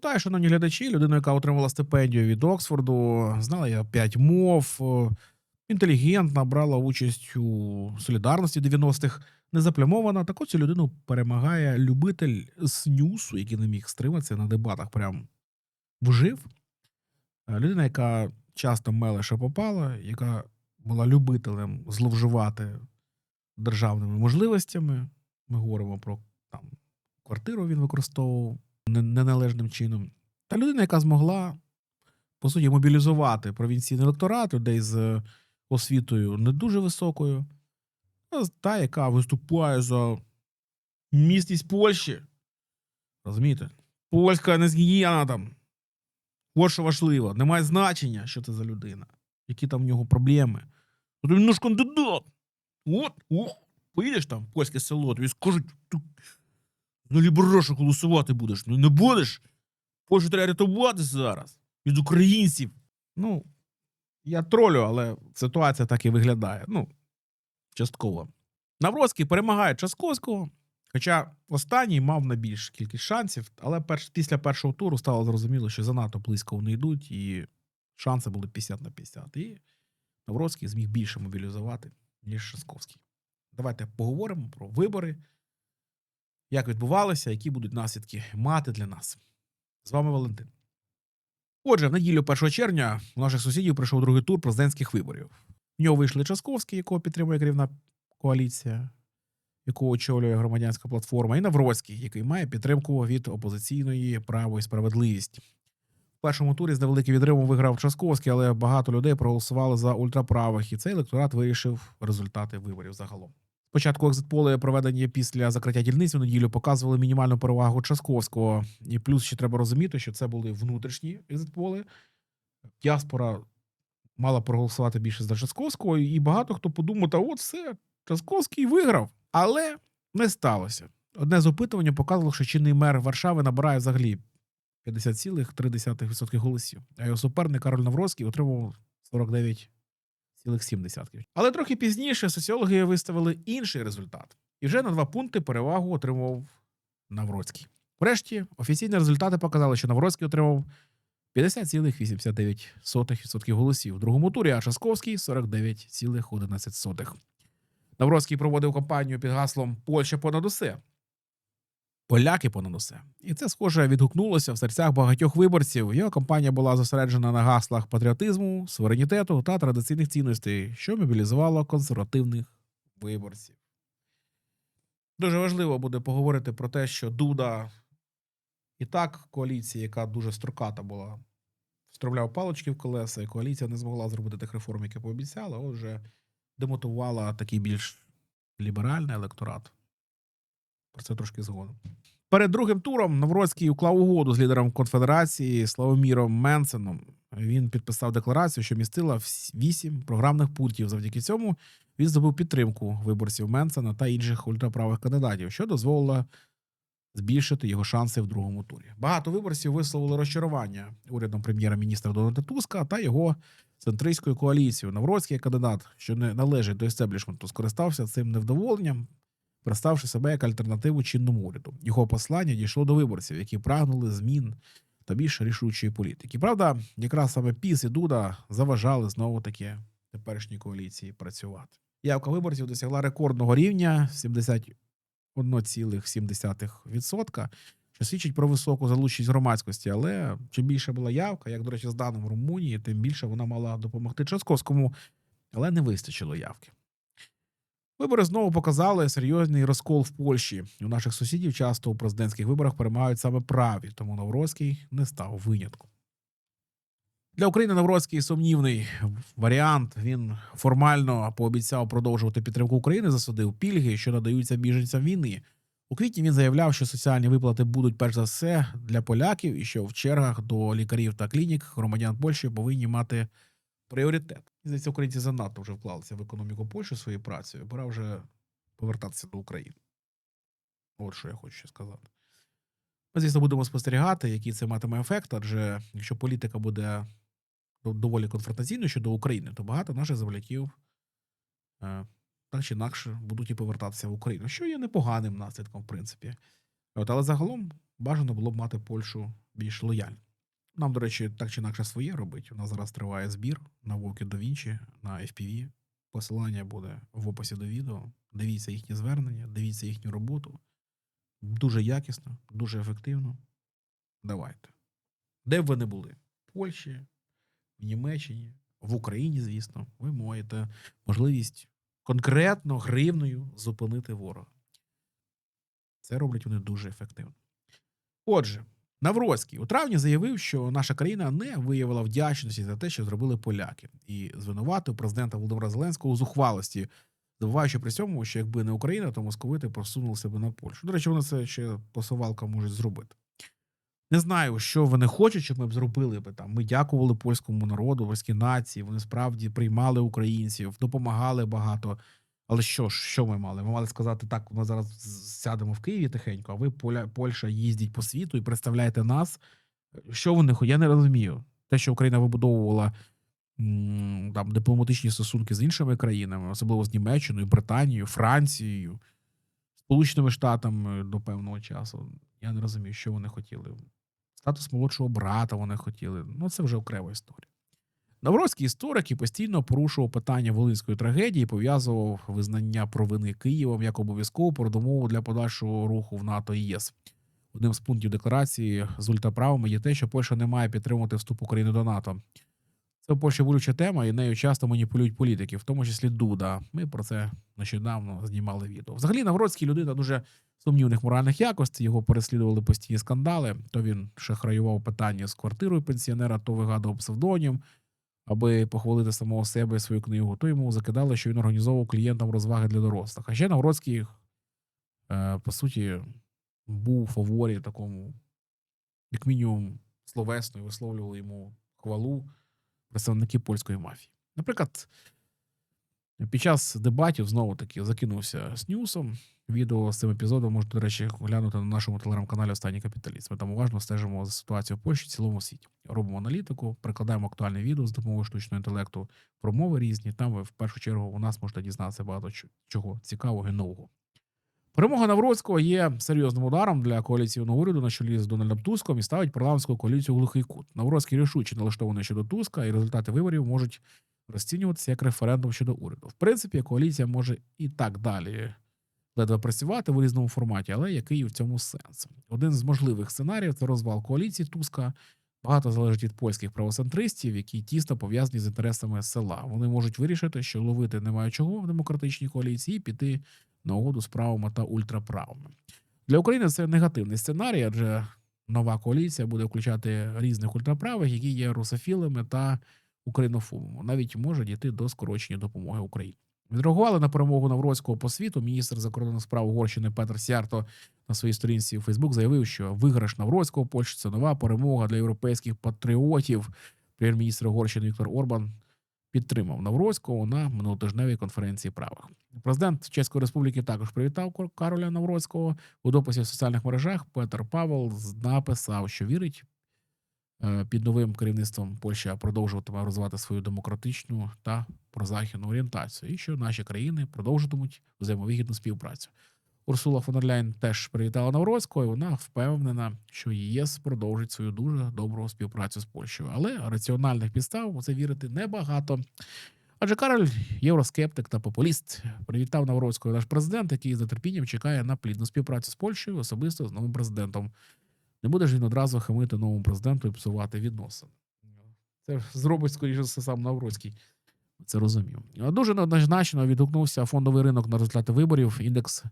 Вітаю, шановні глядачі. Людина, яка отримала стипендію від Оксфорду, знала я п'ять мов, інтелігентна, брала участь у солідарності 90-х, не заплямована. Так от цю людину перемагає любитель снюсу, який не міг стриматися на дебатах. Прям вжив. Е, Людина, яка часто мелеше попала, яка була любителем зловживати державними можливостями. Ми говоримо про там квартиру він використовував неналежним чином. Та людина, яка змогла, по суті, мобілізувати провінційний електорат, людей з освітою не дуже високою, а та, яка виступає за міцність Польщі. Розумієте? Польська незгігієна там. От що важливо. Немає значення, що це за людина, які там в нього проблеми. От він наш кандидат. От, ох, поїдеш там в польське село, тобі скажуть, Ну, ліберошу голосувати будеш. Ну не будеш. Польщу треба рятувати зараз від українців. Ну, я тролю, але ситуація так і виглядає. Ну, частково. Навроцький перемагає Часковського, хоча останній мав на більш кількість шансів, але перш, після першого туру стало зрозуміло, що занадто близько вони йдуть, і шанси були 50 на 50. І Навроцький зміг більше мобілізувати, ніж Часковський. Давайте поговоримо про вибори як відбувалося, які будуть наслідки мати для нас. З вами Валентин. Отже, в неділю 1 червня у наших сусідів пройшов другий тур президентських виборів. В нього вийшли Часковський, якого підтримує керівна коаліція, яку очолює громадянська платформа, і Навроцький, який має підтримку від опозиційної право і справедливість. В першому турі з невеликим відривом виграв Часковський, але багато людей проголосували за ультраправих, і цей електорат вирішив результати виборів загалом. Спочатку екзитполи, проведені після закриття дільниць у неділю, показували мінімальну перевагу Часковського. І плюс ще треба розуміти, що це були внутрішні екзитполи. Діаспора мала проголосувати більше за Часковського, і багато хто подумав, та от все, Часковський виграв. Але не сталося. Одне з опитувань показувало, що чинний мер Варшави набирає взагалі 50,3% голосів, а його суперник Кароль Навроцький отримав 49 0,7. Але трохи пізніше соціологи виставили інший результат. І вже на два пункти перевагу отримав Навроцький. Врешті офіційні результати показали, що Навроцький отримав 50,89% голосів в другому турі, а Часковський 49,11%. Навроцький проводив кампанію під гаслом Польща понад усе. Поляки понад усе. І це, схоже, відгукнулося в серцях багатьох виборців. Його кампанія була зосереджена на гаслах патріотизму, суверенітету та традиційних цінностей, що мобілізувало консервативних виборців. Дуже важливо буде поговорити про те, що Дуда і так коаліція, яка дуже строката була, встромляв палочки в колеса, і коаліція не змогла зробити тих реформ, які пообіцяла, а отже, демотивувала такий більш ліберальний електорат. Про це трошки згодом. Перед другим туром Навроцький уклав угоду з лідером конфедерації Славоміром Менсеном. Він підписав декларацію, що містила вісім програмних пунктів. Завдяки цьому він здобув підтримку виборців Менсена та інших ультраправих кандидатів, що дозволило збільшити його шанси в другому турі. Багато виборців висловили розчарування урядом прем'єра-міністра Дональда Туска та його центристською коаліцією. Навроцький кандидат, що не належить до естеблішменту, скористався цим невдоволенням, представши себе як альтернативу чинному уряду. Його послання дійшло до виборців, які прагнули змін та більш рішучої політики. Правда, якраз саме Піс і Дуда заважали знову таки теперішній коаліції працювати. Явка виборців досягла рекордного рівня 71,7%, що свідчить про високу залученість громадськості. Але чим більше була явка, як до речі, з даним Румунії, тим більше вона мала допомогти Часковському, але не вистачило явки. Вибори знову показали серйозний розкол в Польщі. У наших сусідів часто у президентських виборах перемагають саме праві, тому Навроцький не став винятком. Для України Навроцький сумнівний варіант. Він формально пообіцяв продовжувати підтримку України, засудив пільги, що надаються біженцям війни. У квітні він заявляв, що соціальні виплати будуть перш за все для поляків, і що в чергах до лікарів та клінік громадян Польщі повинні мати пріоритет. І здається, українці занадто вже вклалися в економіку Польщі своєю працею. Пора вже повертатися до України. От що я хочу ще сказати. Ми, звісно, будемо спостерігати, який це матиме ефект, адже якщо політика буде доволі конфронтаційною щодо України, то багато наших земляків е, так чи інакше будуть і повертатися в Україну, що є непоганим наслідком, в принципі. От, але загалом бажано було б мати Польщу більш лояльно. Нам, до речі, так чи інакше своє робить. У нас зараз триває збір на Вовки до Вінчі на FPV. Посилання буде в описі до відео. Дивіться їхні звернення, дивіться їхню роботу. Дуже якісно, дуже ефективно. Давайте. Де б ви не були? В Польщі, в Німеччині, в Україні, звісно, ви маєте можливість конкретно гривною зупинити ворога. Це роблять вони дуже ефективно. Отже, Навроцький у травні заявив, що наша країна не виявила вдячності за те, що зробили поляки, і звинуватив президента Володимира Зеленського у зухвалості, забуваючи при цьому, що якби не Україна, то московити просунули себе на Польщу. До речі, вони це ще посувалка можуть зробити. Не знаю, що вони хочуть, щоб ми б зробили би там. Ми дякували польському народу, польській нації. Вони справді приймали українців, допомагали багато. Але що ж, що ми мали? Ми мали сказати так: ми зараз сядемо в Києві тихенько, а ви Поля, Польща їздіть по світу і представляєте нас. Що вони хочуть? Я не розумію. Те, що Україна вибудовувала там дипломатичні стосунки з іншими країнами, особливо з Німеччиною, Британією, Францією, Сполученими Штатами до певного часу. Я не розумію, що вони хотіли. Статус молодшого брата вони хотіли. Ну, це вже окрема історія. Навроцький історик і постійно порушував питання волинської трагедії, пов'язував визнання провини Києвом як обов'язкову передумову для подальшого руху в НАТО і ЄС. Одним з пунктів декларації з ультраправими є те, що Польща не має підтримувати вступ України до НАТО. Це в Польщі болюча тема, і нею часто маніпулюють політики, в тому числі Дуда. Ми про це нещодавно знімали відео. Взагалі, Навроцький людина дуже сумнівних моральних якостей. Його переслідували постійні скандали. То він шахраював питання з квартирою пенсіонера, то вигадував псевдонім, аби похвалити самого себе і свою книгу. То йому закидали, що він організовував клієнтам розваги для дорослих. А ще Навроцький, е, по суті, був у фаворі такому, як мінімум, словесно і висловлювали йому хвалу представники польської мафії. Наприклад, під час дебатів знову таки закинувся з ньюсом. Відео з цим епізодом можете, до речі, глянути на нашому телеграм-каналі Останній капіталіст. Ми там уважно стежимо за ситуацією в Польщі в цілому світі. Робимо аналітику, прикладаємо актуальне відео з допомогою штучного інтелекту про мови різні. Там ви в першу чергу у нас можете дізнатися багато чого цікавого і нового. Перемога Навроцького є серйозним ударом для коаліційного уряду на чолі з Дональдом Туском і ставить парламентську коаліцію в глухий кут. Навроцький рішуче налаштований щодо Туска, і результати виборів можуть розцінюватися як референдум щодо уряду. В принципі, коаліція може і так далі ледве працювати в різному форматі, але який в цьому сенс? Один з можливих сценаріїв це розвал коаліції Туска. Багато залежить від польських правоцентристів, які тісно пов'язані з інтересами села. Вони можуть вирішити, що ловити немає чого в демократичній коаліції, і піти на угоду з правими та ультраправими. Для України це негативний сценарій, адже нова коаліція буде включати різних ультраправих, які є русофілами та українофобами. Навіть може дійти до скорочення допомоги Україні. Відреагували на перемогу Навроцького по світу. Міністр закордонних справ Угорщини Петр Сярто на своїй сторінці у Фейсбук заявив, що виграш Навроцького Польщі це нова перемога для європейських патріотів. Прем'єр-міністр Угорщини Віктор Орбан підтримав Навроцького на минулотижневій конференції правих. Президент Чеської Республіки також привітав Кароля Навроцького у дописі в соціальних мережах. Петр Павел написав, що вірить. Е, Під новим керівництвом Польща продовжуватиме розвивати свою демократичну та прозахідну орієнтацію, і що наші країни продовжуватимуть взаємовигідну співпрацю. Урсула фон Ляйн теж привітала Навроцького, і вона впевнена, що ЄС продовжить свою дуже добру співпрацю з Польщею. Але раціональних підстав у це вірити небагато. Адже Кароль, євроскептик та популіст, привітав Навроцького наш президент, який з нетерпінням чекає на плідну співпрацю з Польщею, особисто з новим президентом. Не буде ж він одразу хамити новому президенту і псувати відносини. Це зробить, скоріше все, сам Навроцький. Це розумів. Дуже неоднозначно відгукнувся фондовий ринок на результати виборів. Індекс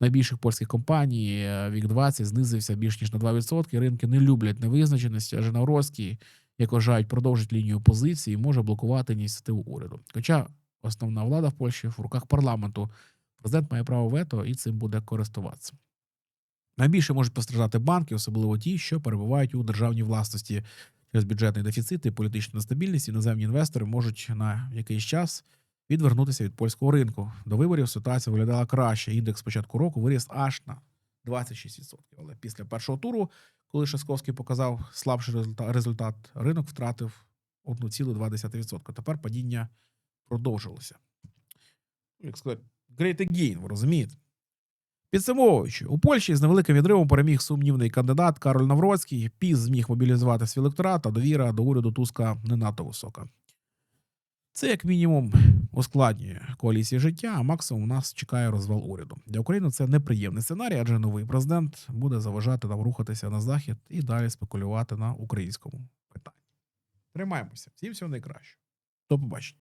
найбільших польських компаній е, вік 20 знизився більш ніж на 2%. Ринки не люблять невизначеності, адже Навроцький, як вважають, продовжить лінію опозиції і може блокувати ініціативу уряду. Хоча основна влада в Польщі в руках парламенту. Президент має право вето і цим буде користуватися. Найбільше можуть постраждати банки, особливо ті, що перебувають у державній власності через бюджетний дефіцит і політичну нестабільність. Іноземні інвестори можуть на якийсь час відвернутися від польського ринку. До виборів ситуація виглядала краще. Індекс початку року виріс аж на 26%. Але після першого туру, коли Шасковський показав слабший результат, ринок втратив 1,2%. Тепер падіння продовжилося. Як сказати, great again, ви розумієте? Підсумовуючи, у Польщі з невеликим відривом переміг сумнівний кандидат Кароль Навроцький. Піс зміг мобілізувати свій електорат, а довіра до уряду Туска не надто висока. Це як мінімум ускладнює коаліції життя, а максимум нас чекає розвал уряду. Для України це неприємний сценарій, адже новий президент буде заважати нам рухатися на захід і далі спекулювати на українському питанні. Тримаємося. Всім всього найкращого. До побачення.